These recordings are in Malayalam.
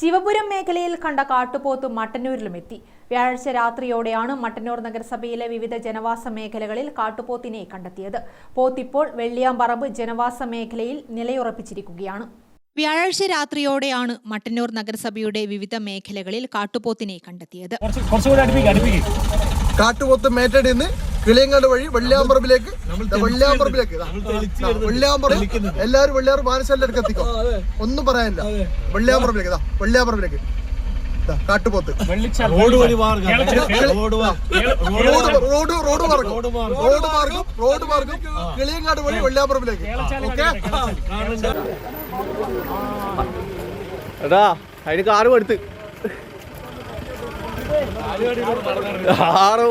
ശിവപുരം മേഖലയിൽ കണ്ട കാട്ടുപോത്ത് മട്ടന്നൂരിലും എത്തി. വ്യാഴാഴ്ച രാത്രിയോടെയാണ് മട്ടന്നൂർ നഗരസഭയിലെ വിവിധ ജനവാസ മേഖലകളിൽ കാട്ടുപോത്തിനെ കണ്ടെത്തിയത്. പോത്തിപ്പോൾ വെള്ളിയാമ്പറമ്പ് ജനവാസ മേഖലയിൽ നിലയുറപ്പിച്ചിരിക്കുകയാണ്. വ്യാഴാഴ്ച രാത്രിയോടെയാണ് മട്ടന്നൂർ നഗരസഭയുടെ വിവിധ മേഖലകളിൽ കാട്ടുപോത്തിനെ കണ്ടെത്തിയത്. കാട്ടുപോത്ത് കിളിയങ്ങാട് വഴി വെള്ളിയാമ്പറമ്പിലേക്ക് വെള്ളിയാമ്പറമ്പിലേക്ക് വെള്ളിയാമ്പറം എല്ലാവരും വെള്ളിയാറ് മാനശാലിലേക്ക് എത്തിക്കോ. ഒന്നും പറയാനില്ല. വെള്ളിയാമ്പറമ്പിലേക്ക് ഇതാ വെള്ളിയാമ്പറമ്പിലേക്ക്. ദാ, കാട്ടുപോത്ത്. റോഡ് റോഡ് റോഡ് മാർഗം. റോഡ് മാർഗം. റോഡ് മാർഗം. കിളിയങ്ങാട് വഴി വെള്ളിയാമ്പറമ്പിലേക്ക്. ഓക്കെ? എടാ അതിന് കാറും എടുത്ത്. ആറോ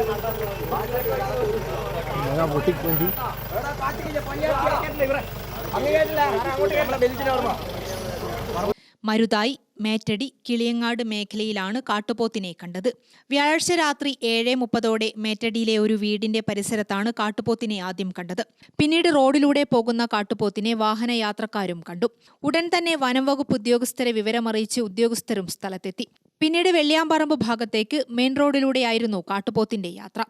ഞാൻ പൊട്ടിക്കൊണ്ടി മരുതായി മേറ്റടി കിളിയങ്ങാട് മേഖലയിലാണ് കാട്ടുപോത്തിനെ കണ്ടത്. വ്യാഴാഴ്ച രാത്രി ഏഴ് മുപ്പതോടെ മേറ്റടിയിലെ ഒരു വീടിന്റെ പരിസരത്താണ് കാട്ടുപോത്തിനെ ആദ്യം കണ്ടത്. പിന്നീട് റോഡിലൂടെ പോകുന്ന കാട്ടുപോത്തിനെ വാഹനയാത്രക്കാരും കണ്ടു. ഉടൻ തന്നെ വനം വകുപ്പ് ഉദ്യോഗസ്ഥരെ വിവരമറിയിച്ച് ഉദ്യോഗസ്ഥരും സ്ഥലത്തെത്തി. പിന്നീട് വെള്ളിയാമ്പറമ്പ് ഭാഗത്തേക്ക് മെയിൻ റോഡിലൂടെയായിരുന്നു കാട്ടുപോത്തിന്റെ യാത്ര.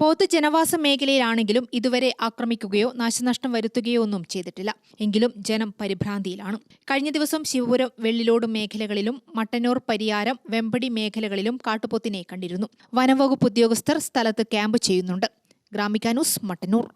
പോത്ത് ജനവാസ മേഖലയിലാണെങ്കിലും ഇതുവരെ ആക്രമിക്കുകയോ നാശനഷ്ടം വരുത്തുകയോ ഒന്നും ചെയ്തിട്ടില്ല. എങ്കിലും ജനം പരിഭ്രാന്തിയിലാണ്. കഴിഞ്ഞ ദിവസം ശിവപുരം വെള്ളിലോട് മേഖലകളിലും മട്ടന്നൂർ പരിയാരം വെമ്പടി മേഖലകളിലും കാട്ടുപോത്തിനെ കണ്ടിരുന്നു. വനംവകുപ്പ് ഉദ്യോഗസ്ഥർ സ്ഥലത്ത് ക്യാമ്പ് ചെയ്യുന്നുണ്ട്. ഗ്രാമിക്കാനൂസ് മട്ടന്നൂർ.